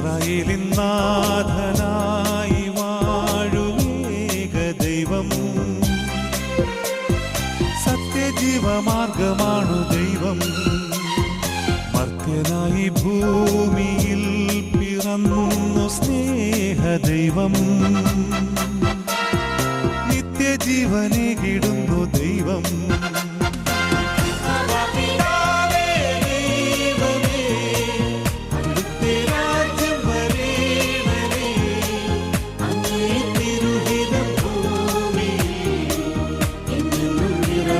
ഇസ്രായേലിൻ നാഥനായി വാഴുമേക ദൈവം. സത്യജീവമാർഗമാണു ദൈവം. മർത്യനായി ഭൂമിയിൽ പിറന്നു സ്നേഹ ദൈവം നിത്യജീവനെ കിടുന്നു ദൈവം.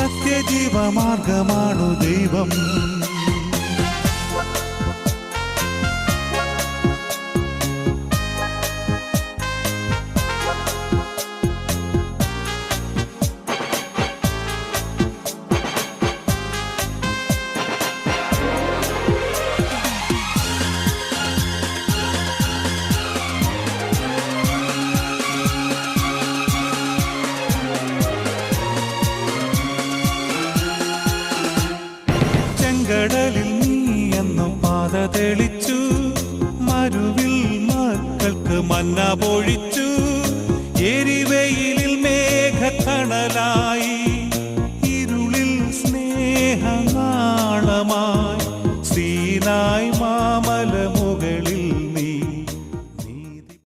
സത്യജീവമാർഗമാണു ദൈവം. ചെങ്കടലിൽ നീ എന്നും പാത തെളിച്ചു. മരുവിൽ മക്കൾക്ക് മന്ന പൊഴിച്ചു. എരിവെയിലിൽ മേഘത്തണലായി. ഇരുളിൽ സ്നേഹനാളമായി